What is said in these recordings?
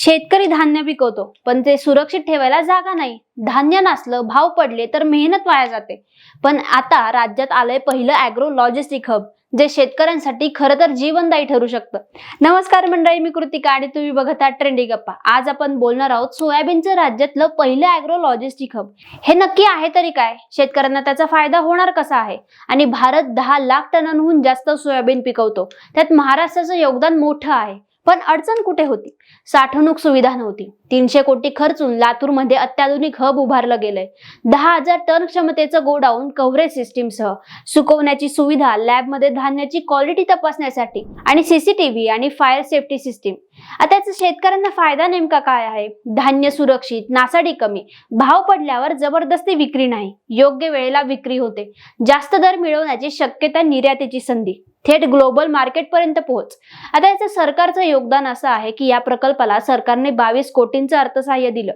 शेतकरी धान्य पिकवतो पण ते सुरक्षित ठेवायला जागा नाही. धान्य नसलं भाव पडले तर मेहनत वाया जाते. पण आता राज्यात आलंय पहिलं अॅग्रो लॉजिस्टिक हब जे शेतकऱ्यांसाठी खरं तर जीवनदायी ठरू शकतं. नमस्कार मंडळी मी कृतिका आणि तुम्ही बघत आहात ट्रेंडी गप्पा. आज आपण बोलणार आहोत सोयाबीनचं राज्यातलं पहिलं अॅग्रो लॉजिस्टिक हब हे नक्की आहे तरी काय? शेतकऱ्यांना त्याचा फायदा होणार कसा आहे? आणि भारत दहा लाख टनांहून जास्त सोयाबीन पिकवतो. त्यात महाराष्ट्राचं योगदान मोठं आहे. पण अडचण कुठे होती? साठवणूक सुविधा नव्हती. तीनशे कोटी खर्चून लातूरमध्ये अत्याधुनिक हब उभारलं गेलंय. दहा हजार टन क्षमतेचं गोडाऊन कव्हरेज सिस्टीमसह सुकवण्याची सुविधा लॅबमध्ये धान्याची क्वालिटी तपासण्यासाठी आणि सीसीटीव्ही आणि फायर सेफ्टी सिस्टीम. आता शेतकऱ्यांना फायदा नेमका काय आहे? धान्य सुरक्षित नासाडी कमी भाव पडल्यावर जबरदस्ती विक्री नाही. योग्य वेळेला विक्री होते. जास्त दर मिळवण्याची शक्यता निर्यातीची संधी. थेट ग्लोबल मार्केट पर्यंत पोहोच. आता याचं सरकारचं योगदान असं आहे की या प्रकल्पाला सरकारने बावीस कोटींचं अर्थसहाय्य दिलं.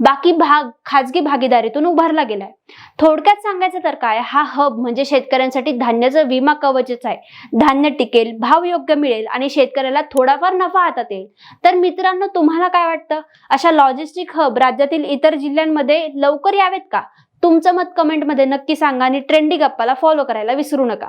बाकी भाग खाजगी भागीदारीतून उभारला गेलाय. थोडक्यात सांगायचं तर काय हा हब म्हणजे शेतकऱ्यांसाठी धान्याचं विमा कवचच आहे. धान्य टिकेल भाव योग्य मिळेल आणि शेतकऱ्याला थोडाफार नफा हातात येईल. तर मित्रांनो तुम्हाला काय वाटतं? अशा लॉजिस्टिक हब राज्यातील इतर जिल्ह्यांमध्ये लवकर यावेत का? तुमचं मत कमेंटमध्ये नक्की सांगा आणि ट्रेंडी गप्पाला फॉलो करायला विसरू नका.